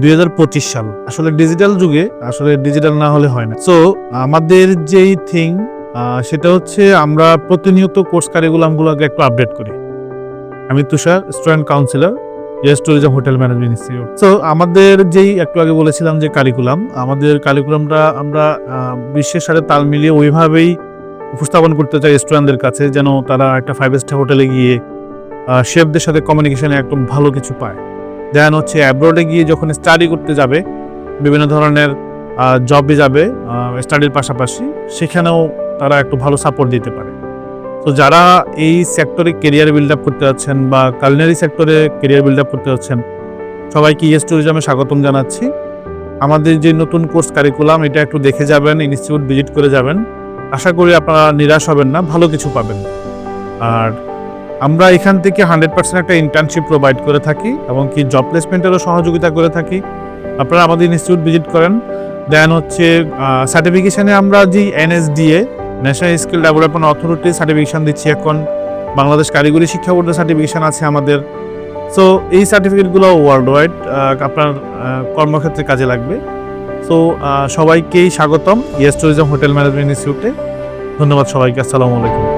দুই হাজার পঁচিশ সাল। আসলে ডিজিটাল যুগে, আসলে ডিজিটাল না হলে হয় না। সো আমাদের যেই থিং সেটা হচ্ছে আমরা প্রতিনিয়ত কোর্স কারিকুলামগুলোকে একটু আপডেট করি। আমি Tushar student counsellor yes tourism hotel management institute so আমাদের যেই একটু আগে বলেছিলাম যে কারিকুলাম আমাদের কারিকুলামটা আমরা বিশ্বের সাথে তাল মিলিয়ে ওইভাবেই উপস্থাপন করতে চাই স্টুডেন্টদের কাছে, যেন তারা একটা ফাইভ স্টার হোটেলে গিয়ে শেফদের সাথে কমিউনিকেশনে একদম ভালো কিছু পায়। দেন হচ্ছে অ্যাব্রোডে গিয়ে যখন স্টাডি করতে যাবে, বিভিন্ন ধরনের জবে যাবে স্টাডির পাশাপাশি, সেখানেও তারা একটু ভালো সাপোর্ট দিতে পারে। তো যারা এই সেক্টরে কেরিয়ার বিল্ড আপ করতে যাচ্ছেন বা কালিনারি সেক্টরে কেরিয়ার বিল্ড আপ করতে যাচ্ছেন, সবাইকে ইয়েস ট্যুরিজমে স্বাগতম জানাচ্ছি। আমাদের যে নতুন কোর্স কারিকুলাম এটা একটু দেখে যাবেন ইনস্টিটিউট ভিজিট করে যাবেন। আশা করি আপনারা নিরাশ হবেন না, ভালো কিছু পাবেন। আর আমরা এখান থেকে হান্ড্রেড পার্সেন্ট একটা ইন্টার্নশিপ প্রোভাইড করে থাকি এবং কি জব প্লেসমেন্টেরও সহযোগিতা করে থাকি। আপনারা আমাদের ইনস্টিটিউট ভিজিট করেন। দেন হচ্ছে সার্টিফিকেশানে আমরা যে NSDA national skill development authority certification দিচ্ছি এখন। বাংলাদেশ কারিগরি শিক্ষা বোর্ডের সার্টিফিকেশন আছে আমাদের। সো এই সার্টিফিকেটগুলো ওয়ার্ল্ড ওয়াইড আপনার কর্মক্ষেত্রে কাজে লাগবে। সো সবাইকেই স্বাগতম। ইয়েস ট্যুরিজম হোটেল ম্যানেজমেন্ট ইনস্টিটিউটে ধন্যবাদ সবাইকে। আসসালামু আলাইকুম।